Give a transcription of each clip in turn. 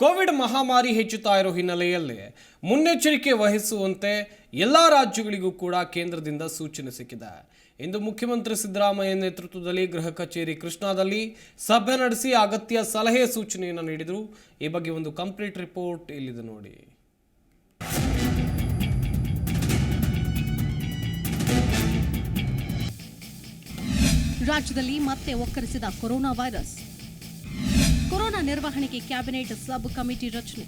Covid ಮಹಾಮಾರಿ ಹೆಚ್ಚುತ್ತಾ ಇರೋ ಹಿನ್ನೆಲೆಯಲ್ಲಿ ಮುನ್ನೆಚ್ಚರಿಕೆ ವಹಿಸುವಂತೆ ಎಲ್ಲ ರಾಜ್ಯಗಳಿಗೂ ಕೂಡ ಕೇಂದ್ರದಿಂದ ಸೂಚನೆ ಸಿಕ್ಕಿದೆ. ಇಂದು ಮುಖ್ಯಮಂತ್ರಿ ಸಿದ್ದರಾಮಯ್ಯ ನೇತೃತ್ವದಲ್ಲಿ ಗೃಹ ಕಚೇರಿ ಕೃಷ್ಣಾದಲ್ಲಿ ಸಭೆ ನಡೆಸಿ ಅಗತ್ಯ ಸಲಹೆ ಸೂಚನೆಯನ್ನು ನೀಡಿದರು. ಈ ಬಗ್ಗೆ ಒಂದು ಕಂಪ್ಲೀಟ್ ರಿಪೋರ್ಟ್ ಇಲ್ಲಿದೆ ನೋಡಿ. ರಾಜ್ಯದಲ್ಲಿ ಮತ್ತೆ ಒಕ್ಕರಿಸಿದ ಕೊರೋನಾ ವೈರಸ್. ಕೊರೋನಾ ನಿರ್ವಹಣೆಗೆ ಕ್ಯಾಬಿನೆಟ್ ಸಬ್ ಕಮಿಟಿ ರಚನೆ.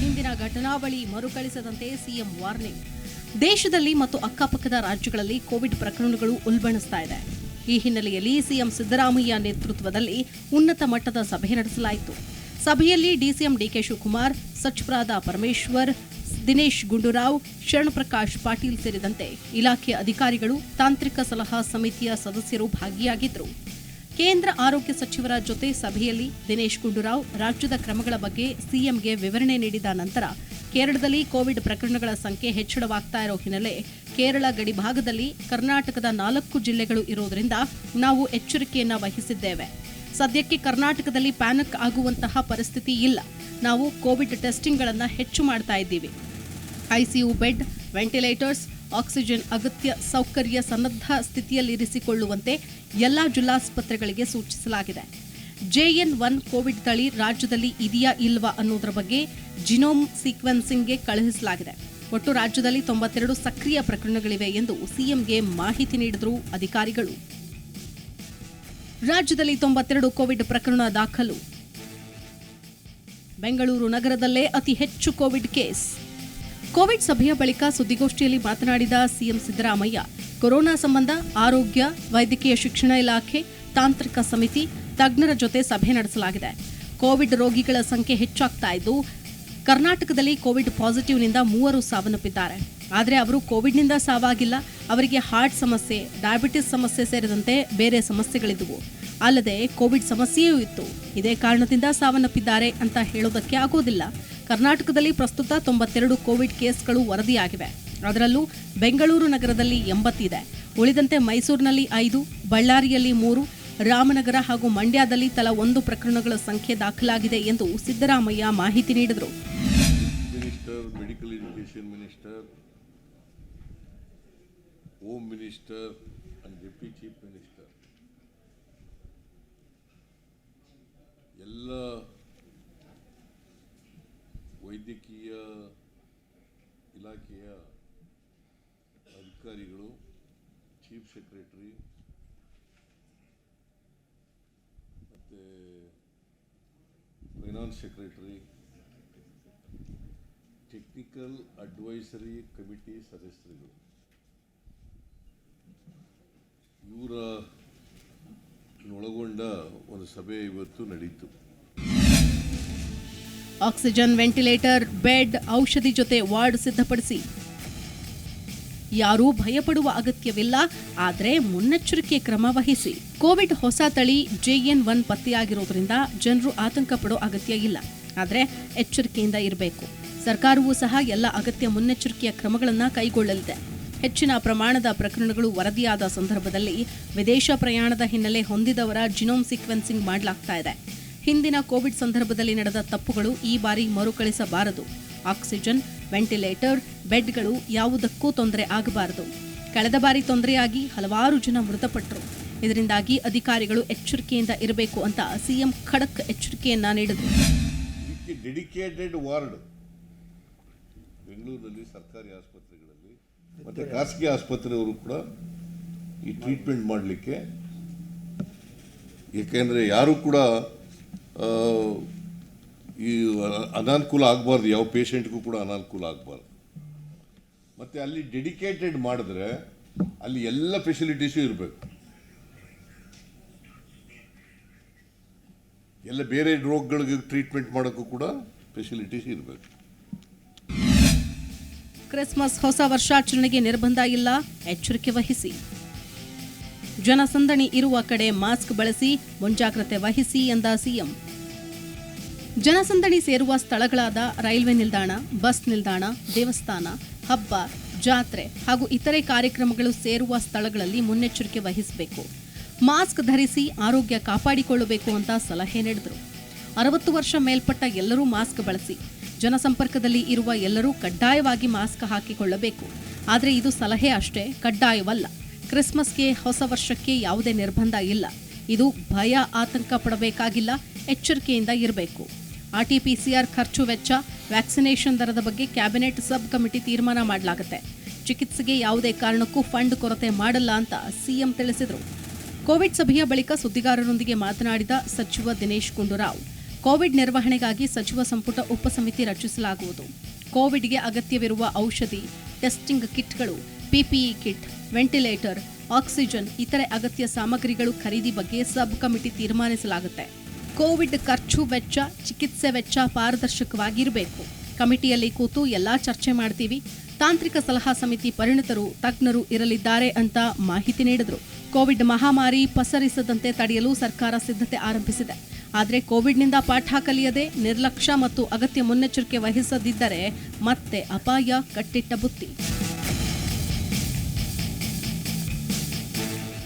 ಹಿಂದಿನ ಘಟನಾವಳಿ ಮರುಕಳಿಸದಂತೆ ಸಿಎಂ ವಾರ್ನಿಂಗ್. ದೇಶದಲ್ಲಿ ಮತ್ತು ಅಕ್ಕಪಕ್ಕದ ರಾಜ್ಯಗಳಲ್ಲಿ ಕೋವಿಡ್ ಪ್ರಕರಣಗಳು ಉಲ್ಬಣಿಸ್ತಾ ಇದೆ. ಈ ಹಿನ್ನೆಲೆಯಲ್ಲಿ ಸಿಎಂ ಸಿದ್ದರಾಮಯ್ಯ ನೇತೃತ್ವದಲ್ಲಿ ಉನ್ನತ ಮಟ್ಟದ ಸಭೆ ನಡೆಸಲಾಯಿತು. ಸಭೆಯಲ್ಲಿ ಡಿಸಿಎಂ ಡಿಕೆ ಶಿವಕುಮಾರ್ ಸಚಿವರಾದ ಪರಮೇಶ್ವರ್, ದಿನೇಶ್ ಗುಂಡೂರಾವ್ ಶರಣಪ್ರಕಾಶ್ ಪಾಟೀಲ್ ಸೇರಿದಂತೆ ಇಲಾಖೆಯ ಅಧಿಕಾರಿಗಳು ತಾಂತ್ರಿಕ ಸಲಹಾ ಸಮಿತಿಯ ಸದಸ್ಯರು ಭಾಗಿಯಾಗಿದ್ದರು. ಕೇಂದ್ರ ಆರೋಗ್ಯ ಸಚಿವರ ಜೊತೆ ಸಭೆಯಲ್ಲಿ ದಿನೇಶ್ ಗುಂಡೂರಾವ್ ರಾಜ್ಯದ ಕ್ರಮಗಳ ಬಗ್ಗೆ ಸಿಎಂಗೆ ವಿವರಣೆ ನೀಡಿದ ನಂತರ, ಕೇರಳದಲ್ಲಿ ಕೋವಿಡ್ ಪ್ರಕರಣಗಳ ಸಂಖ್ಯೆ ಹೆಚ್ಚಳವಾಗ್ತಾ ಇರೋ ಹಿನ್ನೆಲೆ ಕೇರಳ ಗಡಿಭಾಗದಲ್ಲಿ ಕರ್ನಾಟಕದ ನಾಲ್ಕು ಜಿಲ್ಲೆಗಳು ಇರೋದರಿಂದ ನಾವು ಎಚ್ಚರಿಕೆಯನ್ನ ವಹಿಸಿದ್ದೇವೆ. ಸದ್ಯಕ್ಕೆ ಕರ್ನಾಟಕದಲ್ಲಿ ಪ್ಯಾನಿಕ್ ಆಗುವಂತಹ ಪರಿಸ್ಥಿತಿ ಇಲ್ಲ. ನಾವು ಕೋವಿಡ್ ಟೆಸ್ಟಿಂಗ್ಗಳನ್ನು ಹೆಚ್ಚು ಮಾಡ್ತಾ ಇದ್ದೀವಿ. ಐಸಿಯು ಬೆಡ್, ವೆಂಟಿಲೇಟರ್ಸ್ ಆಕ್ಸಿಜನ್ ಅಗತ್ಯ ಸೌಕರ್ಯ ಸನ್ನದ್ಧ ಸ್ಥಿತಿಯಲ್ಲಿರಿಸಿಕೊಳ್ಳುವಂತೆ ಎಲ್ಲ ಜಿಲ್ಲಾಸ್ಪತ್ರೆಗಳಿಗೆ ಸೂಚಿಸಲಾಗಿದೆ. ಜೆಎನ್ ಒನ್ ಕೋವಿಡ್ ತಳಿ ರಾಜ್ಯದಲ್ಲಿ ಇದೆಯಾ ಇಲ್ವಾ ಅನ್ನೋದರ ಬಗ್ಗೆ ಜಿನೋಮ್ ಸೀಕ್ವೆನ್ಸಿಂಗ್ಗೆ ಕಳುಹಿಸಲಾಗಿದೆ. ಒಟ್ಟು ರಾಜ್ಯದಲ್ಲಿ ತೊಂಬತ್ತೆರಡು ಸಕ್ರಿಯ ಪ್ರಕರಣಗಳಿವೆ ಎಂದು ಸಿಎಂಗೆ ಮಾಹಿತಿ ನೀಡಿದರು ಅಧಿಕಾರಿಗಳು. ರಾಜ್ಯದಲ್ಲಿ ತೊಂಬತ್ತೆರಡು ಕೋವಿಡ್ ಪ್ರಕರಣ ದಾಖಲು. ಬೆಂಗಳೂರು ನಗರದಲ್ಲೇ ಅತಿ ಹೆಚ್ಚು ಕೋವಿಡ್ ಕೇಸ್. ಕೋವಿಡ್ ಸಭೆಯ ಬಳಿಕ ಸುದ್ದಿಗೋಷ್ಠಿಯಲ್ಲಿ ಮಾತನಾಡಿದ ಸಿಎಂ ಸಿದ್ದರಾಮಯ್ಯ, ಕೊರೋನಾ ಸಂಬಂಧ ಆರೋಗ್ಯ, ವೈದ್ಯಕೀಯ ಶಿಕ್ಷಣ ಇಲಾಖೆ, ತಾಂತ್ರಿಕ ಸಮಿತಿ, ತಜ್ಞರ ಜೊತೆ ಸಭೆ ನಡೆಸಲಾಗಿದೆ. ಕೋವಿಡ್ ರೋಗಿಗಳ ಸಂಖ್ಯೆ ಹೆಚ್ಚಾಗ್ತಾ ಇದ್ದು, ಕರ್ನಾಟಕದಲ್ಲಿ ಕೋವಿಡ್ ಪಾಸಿಟಿವ್ನಿಂದ ಮೂವರು ಸಾವನ್ನಪ್ಪಿದ್ದಾರೆ. ಆದರೆ ಅವರು ಕೋವಿಡ್ನಿಂದ ಸಾವಾಗಿಲ್ಲ. ಅವರಿಗೆ ಹಾರ್ಟ್ ಸಮಸ್ಯೆ, ಡಯಾಬಿಟಿಸ್ ಸಮಸ್ಯೆ ಸೇರಿದಂತೆ ಬೇರೆ ಸಮಸ್ಯೆಗಳಿದ್ದವು ಅಲ್ಲದೆ ಕೋವಿಡ್ ಸಮಸ್ಯೆಯೂ ಇತ್ತು. ಇದೇ ಕಾರಣದಿಂದ ಸಾವನ್ನಪ್ಪಿದ್ದಾರೆ ಅಂತ ಹೇಳೋದಕ್ಕೆ ಆಗೋದಿಲ್ಲ. ಕರ್ನಾಟಕದಲ್ಲಿ ಪ್ರಸ್ತುತ ತೊಂಬತ್ತೆರಡು ಕೋವಿಡ್ ಕೇಸ್ಗಳು ವರದಿಯಾಗಿವೆ. ಅದರಲ್ಲೂ ಬೆಂಗಳೂರು ನಗರದಲ್ಲಿ ಎಂಬತ್ತಿದೆ. ಉಳಿದಂತೆ ಮೈಸೂರಿನಲ್ಲಿ ಐದು, ಬಳ್ಳಾರಿಯಲ್ಲಿ ಮೂರು, ರಾಮನಗರ ಹಾಗೂ ಮಂಡ್ಯದಲ್ಲಿ ತಲಾ ಒಂದು ಪ್ರಕರಣಗಳ ಸಂಖ್ಯೆ ದಾಖಲಾಗಿದೆ ಎಂದು ಸಿದ್ದರಾಮಯ್ಯ ಮಾಹಿತಿ ನೀಡಿದರು. ಎಲ್ಲ ವೈದ್ಯಕೀಯ ಇಲಾಖೆಯ ಅಧಿಕಾರಿಗಳು ಚೀಫ್ ಸೆಕ್ರೆಟರಿ ಮತ್ತು finance secretary technical advisory committee ಸದಸ್ಯರುಗಳು. ಇವರ ಒಳಗೊಂಡ ಒಂದು ಸಭೆ ಇವತ್ತು ನಡೀತು. ಆಕ್ಸಿಜನ್ ವೆಂಟಿಲೇಟರ್, ಬೆಡ್, ಔಷಧಿ ಜೊತೆ ವಾರ್ಡ್ ಸಿದ್ಧಪಡಿಸಿ. ಯಾರೂ ಭಯಪಡುವ ಅಗತ್ಯವಿಲ್ಲ, ಆದರೆ ಮುನ್ನೆಚ್ಚರಿಕೆ ಕ್ರಮ ವಹಿಸಿ. ಕೋವಿಡ್ ಹೊಸ ತಳಿ ಜೆಎನ್ ಒನ್ ಪತ್ತೆಯಾಗಿರೋದ್ರಿಂದ ಜನರು ಆತಂಕ ಪಡೋ ಅಗತ್ಯ ಇಲ್ಲ, ಆದರೆ ಎಚ್ಚರಿಕೆಯಿಂದ ಇರಬೇಕು. ಸರ್ಕಾರವೂ ಸಹ ಎಲ್ಲ ಅಗತ್ಯ ಮುನ್ನೆಚ್ಚರಿಕೆಯ ಕ್ರಮಗಳನ್ನು ಕೈಗೊಳ್ಳಲಿದೆ. ಹೆಚ್ಚಿನ ಪ್ರಮಾಣದ ಪ್ರಕರಣಗಳು ವರದಿಯಾದ ಸಂದರ್ಭದಲ್ಲಿ ವಿದೇಶ ಪ್ರಯಾಣದ ಹಿನ್ನೆಲೆ ಹೊಂದಿದವರ ಜಿನೋಮ್ ಸೀಕ್ವೆನ್ಸಿಂಗ್ ಮಾಡಲಾಗ್ತಾ ಇದೆ. ಹಿಂದಿನ ಕೋವಿಡ್ ಸಂದರ್ಭದಲ್ಲಿ ನಡೆದ ತಪ್ಪುಗಳು ಈ ಬಾರಿ ಮರುಕಳಿಸಬಾರದು. ಆಕ್ಸಿಜನ್, ವೆಂಟಿಲೇಟರ್, ಬೆಡ್ಗಳು ಯಾವುದಕ್ಕೂ ತೊಂದರೆ ಆಗಬಾರದು. ಕಳೆದ ಬಾರಿ ತೊಂದರೆಯಾಗಿ ಹಲವಾರು ಜನ ಮೃತಪಟ್ಟರು ಇದರಿಂದಾಗಿ ಅಧಿಕಾರಿಗಳು ಎಚ್ಚರಿಕೆಯಿಂದ ಇರಬೇಕು ಅಂತ ಸಿಎಂ ಖಡಕ್ ಎಚ್ಚರಿಕೆಯನ್ನ ನೀಡಿದರು. ಡೆಡಿಕೇಟೆಡ್ ವಾರ್ಡ್, ಬೆಂಗಳೂರಿನಲ್ಲಿ ಸರ್ಕಾರಿ ಆಸ್ಪತ್ರೆಗಳಲ್ಲಿ, ಮತ್ತು ಖಾಸಗಿ ಆಸ್ಪತ್ರೆಯವರು ಕೂಡ ಈ ಟ್ರೀಟ್ಮೆಂಟ್ ಮಾಡಲಿಕ್ಕೆ. ಏಕೆಂದರೆ ಯಾರು ಕೂಡ ಈ ಅನಾನುಕೂಲ ಆಗಬಾರ್ದು, ಯಾವ ಪೇಷಂಟ್ಗೂ ಕೂಡ ಅನಾನುಕೂಲ ಆಗಬಾರ್ದು. ಮತ್ತು ಅಲ್ಲಿ ಡೆಡಿಕೇಟೆಡ್ ಮಾಡಿದ್ರೆ ಅಲ್ಲಿ ಎಲ್ಲ ಫೆಸಿಲಿಟೀಸು ಇರಬೇಕು. ಎಲ್ಲ ಬೇರೆ ರೋಗಗಳಿಗೆ ಟ್ರೀಟ್ಮೆಂಟ್ ಮಾಡೋಕ್ಕೂ ಕೂಡ ಫೆಸಿಲಿಟೀಸ್ ಇರಬೇಕು. ಕ್ರಿಸ್ಮಸ್ ಹೊಸ ವರ್ಷಾಚರಣೆಗೆ ನಿರ್ಬಂಧ ಇಲ್ಲ, ಎಚ್ಚರಿಕೆ ವಹಿಸಿ. ಜನಸಂದಣಿ ಇರುವ ಕಡೆ ಮಾಸ್ಕ್ ಬಳಸಿ, ಮುಂಜಾಗ್ರತೆ ವಹಿಸಿ ಎಂದ ಸಿಎಂ. ಜನಸಂದಣಿ ಸೇರುವ ಸ್ಥಳಗಳಾದ ರೈಲ್ವೆ ನಿಲ್ದಾಣ, ಬಸ್ ನಿಲ್ದಾಣ, ದೇವಸ್ಥಾನ, ಹಬ್ಬ, ಜಾತ್ರೆ ಹಾಗೂ ಇತರೆ ಕಾರ್ಯಕ್ರಮಗಳು ಸೇರುವ ಸ್ಥಳಗಳಲ್ಲಿ ಮುನ್ನೆಚ್ಚರಿಕೆ ವಹಿಸಬೇಕು. ಮಾಸ್ಕ್ ಧರಿಸಿ ಆರೋಗ್ಯ ಕಾಪಾಡಿಕೊಳ್ಳಬೇಕು ಅಂತ ಸಲಹೆ ನೀಡಿದರು. ಅರವತ್ತು ವರ್ಷ ಮೇಲ್ಪಟ್ಟ ಎಲ್ಲರೂ ಮಾಸ್ಕ್ ಬಳಸಿ, ಜನಸಂಪರ್ಕದಲ್ಲಿ ಇರುವ ಎಲ್ಲರೂ ಕಡ್ಡಾಯವಾಗಿ ಮಾಸ್ಕ್ ಹಾಕಿಕೊಳ್ಳಬೇಕು. ಆದರೆ ಇದು ಸಲಹೆ ಅಷ್ಟೇ, ಕಡ್ಡಾಯವಲ್ಲ. ಕ್ರಿಸ್ಮಸ್ಗೆ, ಹೊಸ ವರ್ಷಕ್ಕೆ ಯಾವುದೇ ನಿರ್ಬಂಧ ಇಲ್ಲ. ಇದು ಭಯ, ಆತಂಕ ಪಡಬೇಕಾಗಿಲ್ಲ, ಎಚ್ಚರಿಕೆಯಿಂದ ಇರಬೇಕು. ಆರ್ಟಿಪಿಸಿಆರ್ ಖರ್ಚು ವೆಚ್ಚ, ವ್ಯಾಕ್ಸಿನೇಷನ್ ದರದ ಬಗ್ಗೆ ಕ್ಯಾಬಿನೆಟ್ ಸಬ್ ಕಮಿಟಿ ತೀರ್ಮಾನ ಮಾಡಲಾಗುತ್ತೆ. ಚಿಕಿತ್ಸೆಗೆ ಯಾವುದೇ ಕಾರಣಕ್ಕೂ ಫಂಡ್ ಕೊರತೆ ಮಾಡಲ್ಲ ಅಂತ ಸಿಎಂ ತಿಳಿಸಿದರು. ಕೋವಿಡ್ ಸಭೆಯ ಬಳಿಕ ಸುದ್ದಿಗಾರರೊಂದಿಗೆ ಮಾತನಾಡಿದ ಸಚಿವ ದಿನೇಶ್ ಗುಂಡೂರಾವ್, ಕೋವಿಡ್ ನಿರ್ವಹಣೆಗಾಗಿ ಸಚಿವ ಸಂಪುಟ ಉಪಸಮಿತಿ ರಚಿಸಲಾಗುವುದು. ಕೋವಿಡ್ಗೆ ಅಗತ್ಯವಿರುವ ಔಷಧಿ, ಟೆಸ್ಟಿಂಗ್ ಕಿಟ್ಗಳು ಪಿಪಿಇ ಕಿಟ್, ವೆಂಟಿಲೇಟರ್, ಆಕ್ಸಿಜನ್, ಇತರೆ ಅಗತ್ಯ ಸಾಮಗ್ರಿಗಳು ಖರೀದಿ ಬಗ್ಗೆ ಸಬ್ ಕಮಿಟಿ ತೀರ್ಮಾನಿಸಲಾಗುತ್ತೆ. ಕೋವಿಡ್ ಖರ್ಚು ವೆಚ್ಚ, ಚಿಕಿತ್ಸೆ ವೆಚ್ಚ ಪಾರದರ್ಶಕವಾಗಿರಬೇಕು. ಕಮಿಟಿಯಲ್ಲಿ ಕೂತು ಎಲ್ಲಾ ಚರ್ಚೆ ಮಾಡ್ತೀವಿ. ತಾಂತ್ರಿಕ ಸಲಹಾ ಸಮಿತಿ ಪರಿಣಿತರು, ತಜ್ಞರು ಇರಲಿದ್ದಾರೆ ಅಂತ ಮಾಹಿತಿ ನೀಡಿದರು. ಕೋವಿಡ್ ಮಹಾಮಾರಿ ಪಸರಿಸದಂತೆ ತಡೆಯಲು ಸರ್ಕಾರ ಸಿದ್ಧತೆ ಆರಂಭಿಸಿದೆ. ಆದರೆ ಕೋವಿಡ್ನಿಂದ ಪಾಠ ಕಲಿಯದೆ, ನಿರ್ಲಕ್ಷ್ಯ ಮತ್ತು ಅಗತ್ಯ ಮುನ್ನೆಚ್ಚರಿಕೆ ವಹಿಸದಿದ್ದರೆ ಮತ್ತೆ ಅಪಾಯ ಕಟ್ಟಿಟ್ಟ ಬುತ್ತಿ.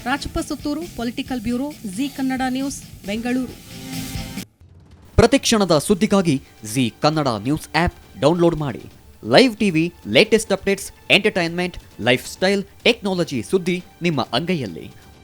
Rajappa Suttur political bureau Zee Kannada news, Bengaluru. ಪ್ರತಿಕ್ಷಣದ ಸುದ್ದಿಗಾಗಿ Zee Kannada news app download ಮಾಡಿ. Live TV, latest updates, entertainment, lifestyle, technology ಸುದ್ದಿ ನಿಮ್ಮ ಅಂಗೈಯಲ್ಲಿ.